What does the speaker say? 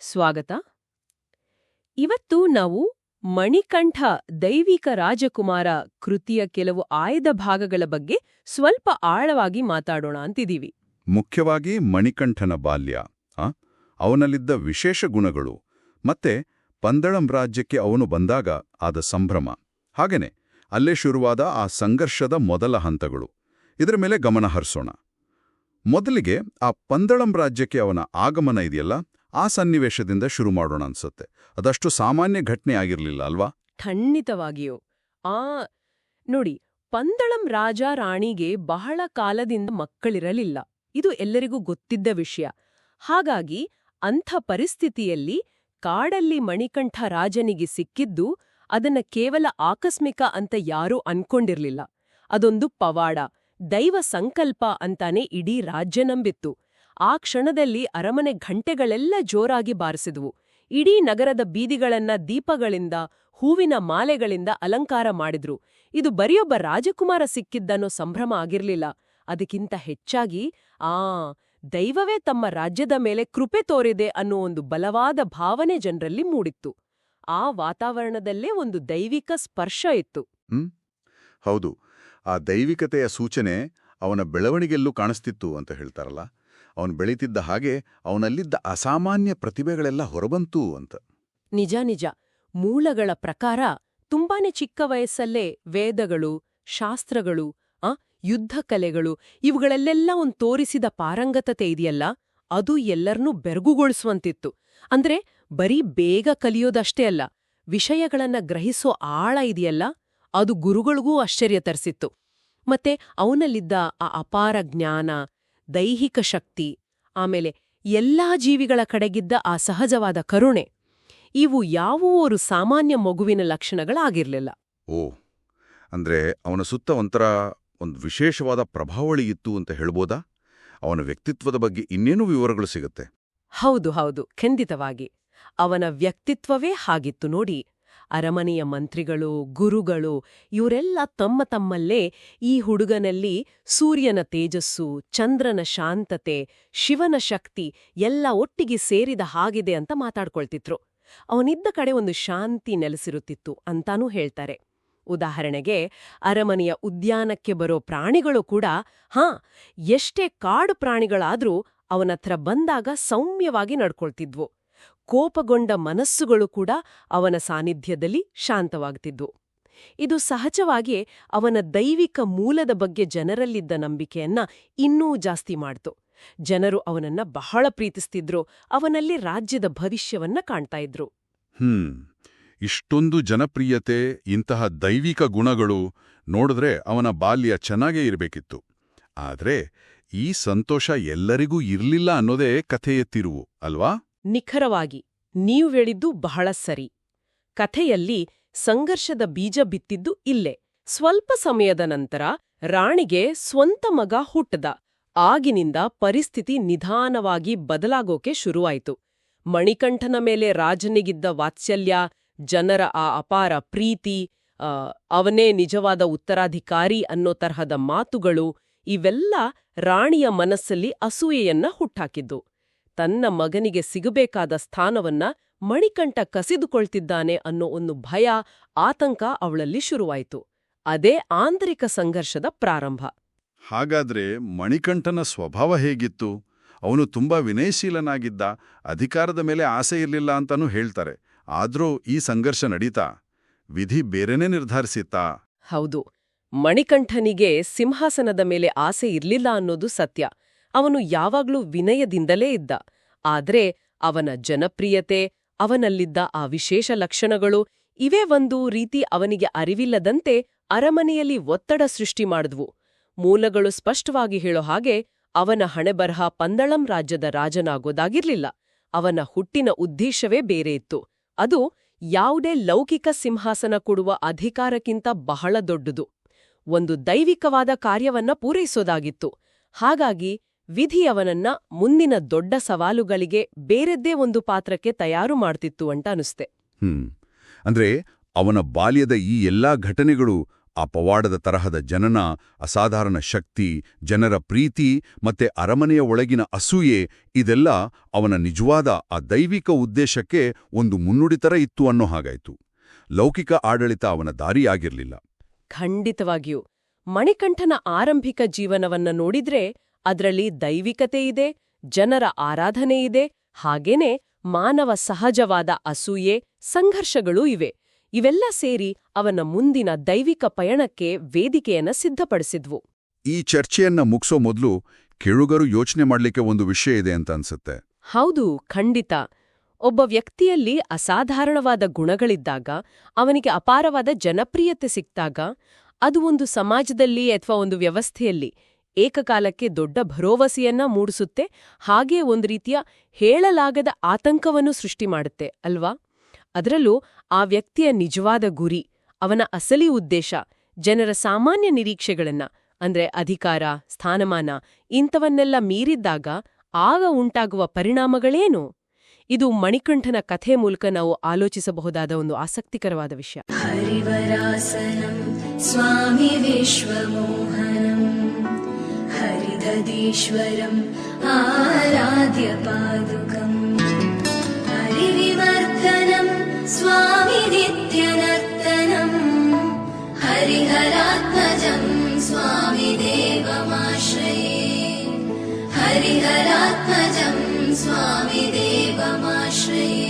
ಸ್ವಾಗತ. ಇವತ್ತು ನಾವು ಮಣಿಕಂಠ ದೈವಿಕ ರಾಜಕುಮಾರ ಕೃತಿಯ ಕೆಲವು ಆಯ್ದ ಭಾಗಗಳ ಬಗ್ಗೆ ಸ್ವಲ್ಪ ಆಳವಾಗಿ ಮಾತಾಡೋಣ ಅಂತಿದ್ದೀವಿ. ಮುಖ್ಯವಾಗಿ ಮಣಿಕಂಠನ ಬಾಲ್ಯ? ಅವನಲ್ಲಿದ್ದ ವಿಶೇಷ ಗುಣಗಳು, ಮತ್ತೆ ಪಂದಳಂ ರಾಜ್ಯಕ್ಕೆ ಅವನು ಬಂದಾಗ ಆದ ಸಂಭ್ರಮ. ಹಾಗೇನೆ, ಅಲ್ಲೇ ಶುರುವಾದ ಆ ಸಂಘರ್ಷದ ಮೊದಲ ಹಂತಗಳು. ಇದರ ಮೇಲೆ ಗಮನ ಹರಿಸೋಣ. ಮೊದಲಿಗೆ ಆ ಪಂದಳಂ ರಾಜ್ಯಕ್ಕೆ ಅವನ ಆಗಮನ ಇದೆಯಲ್ಲ ಆ ಸನ್ನಿವೇಶದಿಂದ ಶುರು ಮಾಡೋಣ ಅನ್ಸುತ್ತೆ. ಅದಷ್ಟು ಸಾಮಾನ್ಯ ಘಟನೆ ಆಗಿರಲಿಲ್ಲ ಅಲ್ವಾ? ಖಂಡಿತವಾಗಿಯೂ. ಆ, ನೋಡಿ, ಪಂದಳಂ ರಾಜ ರಾಣಿಗೆ ಬಹಳ ಕಾಲದಿಂದ ಮಕ್ಕಳಿರಲಿಲ್ಲ. ಇದು ಎಲ್ಲರಿಗೂ ಗೊತ್ತಿದ್ದ ವಿಷಯ. ಹಾಗಾಗಿ ಅಂಥ ಪರಿಸ್ಥಿತಿಯಲ್ಲಿ ಕಾಡಲ್ಲಿ ಮಣಿಕಂಠ ರಾಜನಿಗೆ ಸಿಕ್ಕಿದ್ದು ಅದನ್ನ ಕೇವಲ ಆಕಸ್ಮಿಕ ಅಂತ ಯಾರೂ ಅನ್ಕೊಂಡಿರ್ಲಿಲ್ಲ. ಅದೊಂದು ಪವಾಡ, ದೈವ ಸಂಕಲ್ಪ ಅಂತಾನೆ ಇಡೀ ರಾಜ್ಯ ನಂಬಿತ್ತು. ಆ ಕ್ಷಣದಲ್ಲಿ ಅರಮನೆ ಘಂಟೆಗಳೆಲ್ಲ ಜೋರಾಗಿ ಬಾರಿಸಿದವು. ಇಡೀ ನಗರದ ಬೀದಿಗಳನ್ನ ದೀಪಗಳಿಂದ, ಹೂವಿನ ಮಾಲೆಗಳಿಂದ ಅಲಂಕಾರ ಮಾಡಿದ್ರು. ಇದು ಬರಿಯೊಬ್ಬ ರಾಜಕುಮಾರ ಸಿಕ್ಕಿದ್ದನ್ನೋ ಸಂಭ್ರಮ ಆಗಿರ್ಲಿಲ್ಲ. ಅದಕ್ಕಿಂತ ಹೆಚ್ಚಾಗಿ, ಆ, ದೈವವೇ ತಮ್ಮ ರಾಜ್ಯದ ಮೇಲೆ ಕೃಪೆ ತೋರಿದೆ ಅನ್ನೋ ಒಂದು ಬಲವಾದ ಭಾವನೆ ಜನರಲ್ಲಿ ಮೂಡಿತ್ತು. ಆ ವಾತಾವರಣದಲ್ಲೇ ಒಂದು ದೈವಿಕ ಸ್ಪರ್ಶ ಇತ್ತು. ಹೌದು. ಆ ದೈವಿಕತೆಯ ಸೂಚನೆ ಅವನ ಬೆಳವಣಿಗೆಯಲ್ಲೂ ಕಾಣಿಸ್ತಿತ್ತು ಅಂತ ಹೇಳ್ತಾರಲ್ಲ. ಅವನು ಬೆಳೀತಿದ್ದ ಹಾಗೆ ಅವನಲ್ಲಿದ್ದ ಅಸಾಮಾನ್ಯ ಪ್ರತಿಭೆಗಳೆಲ್ಲ ಹೊರಬಂತು ಅಂತ. ನಿಜ ನಿಜ. ಮೂಲಗಳ ಪ್ರಕಾರ ತುಂಬಾನೇ ಚಿಕ್ಕ ವಯಸ್ಸಲ್ಲೇ ವೇದಗಳು, ಶಾಸ್ತ್ರಗಳು, ಆ ಯುದ್ಧ ಕಲೆಗಳು ಇವುಗಳಲ್ಲೆಲ್ಲ ಒಂದು ತೋರಿಸಿದ ಪಾರಂಗತತೆ ಇದೆಯಲ್ಲ, ಅದು ಎಲ್ಲರನ್ನೂ ಬೆರಗುಗೊಳಿಸುವಂತಿತ್ತು. ಅಂದ್ರೆ ಬರೀ ಬೇಗ ಕಲಿಯೋದಷ್ಟೇ ಅಲ್ಲ, ವಿಷಯಗಳನ್ನ ಗ್ರಹಿಸೋ ಆಳ ಇದೆಯಲ್ಲ, ಅದು ಗುರುಗಳಿಗೂ ಆಶ್ಚರ್ಯ ತರಿಸಿತ್ತು. ಮತ್ತೆ ಅವನಲ್ಲಿದ್ದ ಆ ಅಪಾರ ಜ್ಞಾನ ದೈಹಿಕ ಶಕ್ತಿ ಆಮೇಲೆ ಎಲ್ಲಾ ಜೀವಿಗಳ ಕಡೆಗಿದ್ದ ಆ ಸಹಜವಾದ ಕರುಣೆ ಇವು ಯಾವುವೋರು ಸಾಮಾನ್ಯ ಮಗುವಿನ ಲಕ್ಷಣಗಳಾಗಿರ್ಲಿಲ್ಲ. ಓ ಅಂದ್ರೆ ಅವನ ಸುತ್ತ ಒಂಥರ ಒಂದು ವಿಶೇಷವಾದ ಪ್ರಭಾವಳಿ ಇತ್ತು ಅಂತ ಹೇಳ್ಬೋದಾ? ಅವನ ವ್ಯಕ್ತಿತ್ವದ ಬಗ್ಗೆ ಇನ್ನೇನು ವಿವರಗಳು ಸಿಗುತ್ತೆ? ಹೌದು ಹೌದು ಖಂಡಿತವಾಗಿ. ಅವನ ವ್ಯಕ್ತಿತ್ವವೇ ಹಾಗಿತ್ತು ನೋಡಿ ಅರಮನೆಯ ಮಂತ್ರಿಗಳು, ಗುರುಗಳು, ಇವರೆಲ್ಲ ತಮ್ಮ ತಮ್ಮಲ್ಲೇ ಈ ಹುಡುಗನಲ್ಲಿ ಸೂರ್ಯನ ತೇಜಸ್ಸು, ಚಂದ್ರನ ಶಾಂತತೆ, ಶಿವನ ಶಕ್ತಿ ಎಲ್ಲ ಒಟ್ಟಿಗೆ ಸೇರಿದ ಹಾಗಿದೆ ಅಂತ ಮಾತಾಡ್ಕೊಳ್ತಿದ್ರು. ಅವನಿದ್ದ ಕಡೆ ಒಂದು ಶಾಂತಿ ನೆಲೆಸಿರುತ್ತಿತ್ತು ಅಂತಾನೂ ಹೇಳ್ತಾರೆ. ಉದಾಹರಣೆಗೆ, ಅರಮನೆಯ ಉದ್ಯಾನಕ್ಕೆ ಬರೋ ಪ್ರಾಣಿಗಳು ಕೂಡ, ಹಾ, ಎಷ್ಟೇ ಕಾಡು ಪ್ರಾಣಿಗಳಾದ್ರೂ ಅವನತ್ರ ಬಂದಾಗ ಸೌಮ್ಯವಾಗಿ ನಡ್ಕೊಳ್ತಿದ್ವು. ಕೋಪಗೊಂಡ ಮನಸ್ಸುಗಳು ಕೂಡ ಅವನ ಸಾನ್ನಿಧ್ಯದಲ್ಲಿ ಶಾಂತವಾಗ್ತಿದ್ವು ಇದು ಸಹಜವಾಗಿಯೇ ಅವನ ದೈವಿಕ ಮೂಲದ ಬಗ್ಗೆ ಜನರಲ್ಲಿದ್ದ ನಂಬಿಕೆಯನ್ನ ಇನ್ನೂ ಜಾಸ್ತಿ ಮಾಡ್ತು. ಜನರು ಅವನನ್ನ ಬಹಳ ಪ್ರೀತಿಸ್ತಿದ್ರು, ಅವನಲ್ಲಿ ರಾಜ್ಯದ ಭವಿಷ್ಯವನ್ನ ಕಾಣ್ತಾ ಇದ್ರು. ಹ್ಮ್, ಇಷ್ಟೊಂದು ಜನಪ್ರಿಯತೆ, ಇಂತಹ ದೈವಿಕ ಗುಣಗಳು ನೋಡಿದ್ರೆ ಅವನ ಬಾಲ್ಯ ಚೆನ್ನಾಗೇ ಇರಬೇಕಿತ್ತು. ಆದ್ರೆ ಈ ಸಂತೋಷ ಎಲ್ಲರಿಗೂ ಇರ್ಲಿಲ್ಲ ಅನ್ನೋದೇ ಕಥೆಯ ತಿರುವು, ಅಲ್ವಾ? ನಿಖರವಾಗಿ, ನೀವು ಹೇಳಿದ್ದು ಬಹಳ ಸರಿ. ಕಥೆಯಲ್ಲಿ ಸಂಘರ್ಷದ ಬೀಜ ಬಿತ್ತಿದ್ದು ಇಲ್ಲೇ. ಸ್ವಲ್ಪ ಸಮಯದ ನಂತರ ರಾಣಿಗೆ ಸ್ವಂತ ಮಗ ಹುಟ್ಟದ. ಆಗಿನಿಂದ ಪರಿಸ್ಥಿತಿ ನಿಧಾನವಾಗಿ ಬದಲಾಗೋಕೆ ಶುರುವಾಯಿತು. ಮಣಿಕಂಠನ ಮೇಲೆ ರಾಜನಿಗಿದ್ದ ವಾತ್ಸಲ್ಯ, ಜನರ ಆ ಅಪಾರ ಪ್ರೀತಿ ಅವನೇ ನಿಜವಾದ ಉತ್ತರಾಧಿಕಾರಿ ಅನ್ನೋ ತರಹದ ಮಾತುಗಳು, ಇವೆಲ್ಲ ರಾಣಿಯ ಮನಸ್ಸಲ್ಲಿ ಅಸೂಯೆಯನ್ನ ಹುಟ್ಟಾಕಿದ್ದು. ತನ್ನ ಮಗನಿಗೆ ಸಿಗಬೇಕಾದ ಸ್ಥಾನವನ್ನ ಮಣಿಕಂಠ ಕಸಿದುಕೊಳ್ತಿದ್ದಾನೆ ಅನ್ನೋ ಒಂದು ಭಯ ಆತಂಕ ಅವಳಲ್ಲಿ ಶುರುವಾಯಿತು. ಅದೇ ಆಂತರಿಕ ಸಂಘರ್ಷದ ಪ್ರಾರಂಭ. ಹಾಗಾದ್ರೆ ಮಣಿಕಂಠನ ಸ್ವಭಾವ ಹೇಗಿತ್ತು? ಅವನು ತುಂಬಾ ವಿನಯಶೀಲನಾಗಿದ್ದ ಅಧಿಕಾರದ ಮೇಲೆ ಆಸೆ ಇರಲಿಲ್ಲ ಅಂತಾನೂ ಹೇಳ್ತಾರೆ. ಆದ್ರೂ ಈ ಸಂಘರ್ಷ ನಡೀತಾ? ವಿಧಿ ಬೇರೆನೇ ನಿರ್ಧರಿಸಿತ್ತಾ? ಹೌದು. ಮಣಿಕಂಠನಿಗೆ ಸಿಂಹಾಸನದ ಮೇಲೆ ಆಸೆ ಇರ್ಲಿಲ್ಲ ಅನ್ನೋದು ಸತ್ಯ. ಅವನು ಯಾವಾಗ್ಲೂ ವಿನಯದಿಂದಲೇ ಇದ್ದ. ಆದ್ರೆ ಅವನ ಜನಪ್ರಿಯತೆ, ಅವನಲ್ಲಿದ್ದ ಆ ವಿಶೇಷ ಲಕ್ಷಣಗಳು ಇವೇ ಒಂದು ರೀತಿ ಅವನಿಗೆ ಅರಿವಿಲ್ಲದಂತೆ ಅರಮನೆಯಲ್ಲಿ ಒತ್ತಡ ಸೃಷ್ಟಿ ಮಾಡಿದ್ವು. ಮೂಲಗಳು ಸ್ಪಷ್ಟವಾಗಿ ಹೇಳೋ ಹಾಗೆ ಅವನ ಹಣೆಬರಹ ಪಂದಳಂ ರಾಜ್ಯದ ರಾಜನಾಗೋದಾಗಿರ್ಲಿಲ್ಲ. ಅವನ ಹುಟ್ಟಿನ ಉದ್ದೇಶವೇ ಬೇರೆ ಇತ್ತು. ಅದು ಯಾವುದೇ ಲೌಕಿಕ ಸಿಂಹಾಸನ ಕೊಡುವ ಅಧಿಕಾರಕ್ಕಿಂತ ಬಹಳ ದೊಡ್ಡದು. ಒಂದು ದೈವಿಕವಾದ ಕಾರ್ಯವನ್ನ ಪೂರೈಸೋದಾಗಿತ್ತು. ಹಾಗಾಗಿ ವಿಧಿ ಅವನನ್ನ ಮುಂದಿನ ದೊಡ್ಡ ಸವಾಲುಗಳಿಗೆ ಬೇರೆದ್ದೇ ಒಂದು ಪಾತ್ರಕ್ಕೆ ತಯಾರು ಮಾಡ್ತಿತ್ತು ಅಂತ ಅನಿಸ್ತೆ. ಹ್ಮ್. ಅಂದ್ರೆ ಅವನ ಬಾಲ್ಯದ ಈ ಎಲ್ಲಾ ಘಟನೆಗಳು ಆ ಪವಾಡದ ತರಹದ ಜನನ ಅಸಾಧಾರಣ ಶಕ್ತಿ ಜನರ ಪ್ರೀತಿ ಮತ್ತೆ ಅರಮನೆಯ ಒಳಗಿನ ಅಸೂಯೆ ಇದೆಲ್ಲ ಅವನ ನಿಜವಾದ ಆ ದೈವಿಕ ಉದ್ದೇಶಕ್ಕೆ ಒಂದು ಮುನ್ನುಡಿತರ ಇತ್ತು ಅನ್ನೋ ಹಾಗಾಯ್ತು. ಲೌಕಿಕ ಆಡಳಿತ ಅವನ ದಾರಿಯಾಗಿರ್ಲಿಲ್ಲ. ಖಂಡಿತವಾಗಿಯೂ. ಮಣಿಕಂಠನ ಆರಂಭಿಕ ಜೀವನವನ್ನ ನೋಡಿದ್ರೆ ಅದ್ರಲ್ಲಿ ದೈವಿಕತೆ ಇದೆ ಜನರ ಆರಾಧನೆ ಇದೆ ಹಾಗೇನೆ ಮಾನವ ಸಹಜವಾದ ಅಸೂಯೆ ಸಂಘರ್ಷಗಳೂ ಇವೆ. ಇವೆಲ್ಲ ಸೇರಿ ಅವನ ಮುಂದಿನ ದೈವಿಕ ಪಯಣಕ್ಕೆ ವೇದಿಕೆಯನ್ನ ಸಿದ್ಧಪಡಿಸಿದ್ವು. ಈ ಚರ್ಚೆಯನ್ನ ಮುಗಿಸೋ ಮೊದಲು ಕೆಳುಗರು ಯೋಚನೆ ಮಾಡಲಿಕ್ಕೆ ಒಂದು ವಿಷಯ ಇದೆ ಅಂತ ಅನ್ಸುತ್ತೆ. ಹೌದು ಖಂಡಿತ. ಒಬ್ಬ ವ್ಯಕ್ತಿಯಲ್ಲಿ ಅಸಾಧಾರಣವಾದ ಗುಣಗಳಿದ್ದಾಗ ಅವನಿಗೆ ಅಪಾರವಾದ ಜನಪ್ರಿಯತೆ ಸಿಕ್ತಾಗ ಅದು ಒಂದು ಸಮಾಜದಲ್ಲಿ ಅಥವಾ ಒಂದು ವ್ಯವಸ್ಥೆಯಲ್ಲಿ ಏಕಕಾಲಕ್ಕೆ ದೊಡ್ಡ ಭರೋವಸೆಯನ್ನ ಮೂಡಿಸುತ್ತೆ ಹಾಗೆಯೇ ಒಂದು ರೀತಿಯ ಹೇಳಲಾಗದ ಆತಂಕವನ್ನು ಸೃಷ್ಟಿ ಮಾಡುತ್ತೆ, ಅಲ್ವಾ? ಅದರಲ್ಲೂ ಆ ವ್ಯಕ್ತಿಯ ನಿಜವಾದ ಗುರಿ, ಅವನ ಅಸಲಿ ಉದ್ದೇಶ, ಜನರ ಸಾಮಾನ್ಯ ನಿರೀಕ್ಷೆಗಳನ್ನ, ಅಂದ್ರೆ ಅಧಿಕಾರ, ಸ್ಥಾನಮಾನ, ಇಂಥವನ್ನೆಲ್ಲ ಮೀರಿದ್ದಾಗ ಆಗ ಉಂಟಾಗುವ ಪರಿಣಾಮಗಳೇನು? ಇದು ಮಣಿಕಂಠನ ಕಥೆ ಮೂಲಕ ನಾವು ಆಲೋಚಿಸಬಹುದಾದ ಒಂದು ಆಸಕ್ತಿಕರವಾದ ವಿಷಯ. ಹರಿವರಾಸನಂ ಸ್ವಾಮಿ ವಿಶ್ವಮೋಹನ ीश्वरम् आराध्यपादुकम् हरिविवर्धनम् स्वामि नित्यनर्तनम् हरिहरात्मजम् स्वामि देवमाश्रये। हरिहरात्मजम् स्वामि देवमाश्रये।